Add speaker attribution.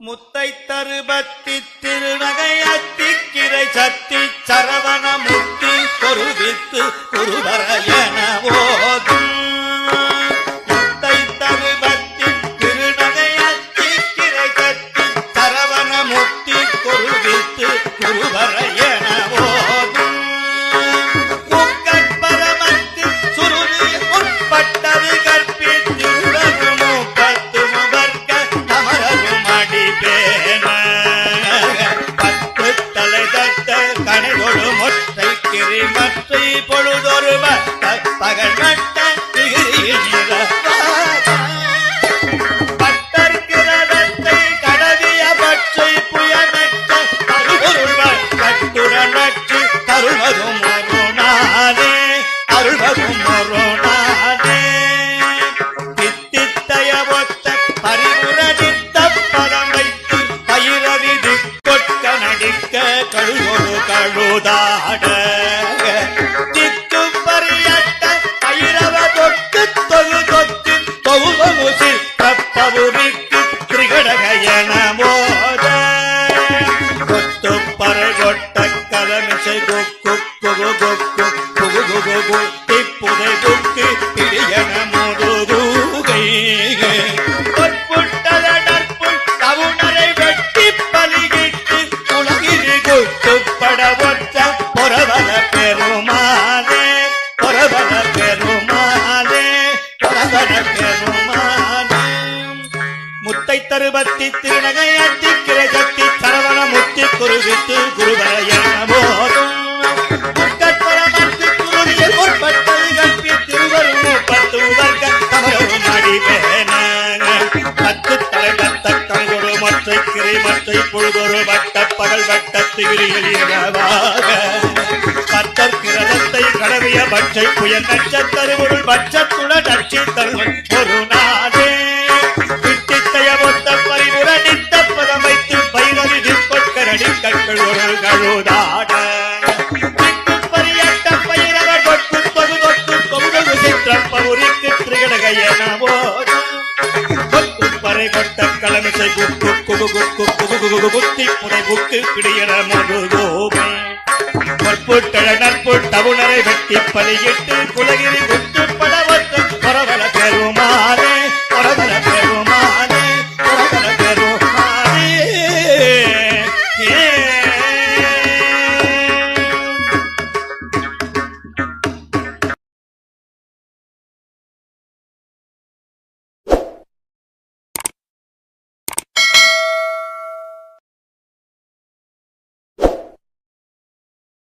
Speaker 1: முத்தை தருபத்தி திருநகையத்திக்கிரை சத்தி சரவண முத்தி பொருவித்து குருவர என ஓதும் முத்தை தருபத்தி திருநகையத்திக்கிரை சத்தி சரவண முத்தி பொருவித்து குருவர மற்றை பொழுதொருவ பகல் நட்ட கழுதாட முத்தை தருபத்தி திருநகையத்தி கிரகத்தி சரவண முத்தி குருவித்து குருவரைய போதும் கிரை பொழுதொரு வட்ட பகல் வட்டத்து இரவாக. பத்தர் கிரதத்தை கடவிய பட்சை புயல் நட்சத்தருவருள் பட்சத்துடன் நட்சி தருவன் ஒரு நாடே வித்தித்தைய மொத்த பரிபுர நித்த பதம் வைத்து பைரவி நிற்பட்கரடி கற்கள் ஒரு கழுதாட. பரியட்ட பயிரவ கொட்டு தொகு தொட்டு தொகுதொகு சித்திரம் பவுரிக்கு திரிகடக குத்தி புடை பிடியன முருகோமே பொற்புட்டழ நற்புட்டவுணரை வெட்டி பலியிட்டு குலகிரி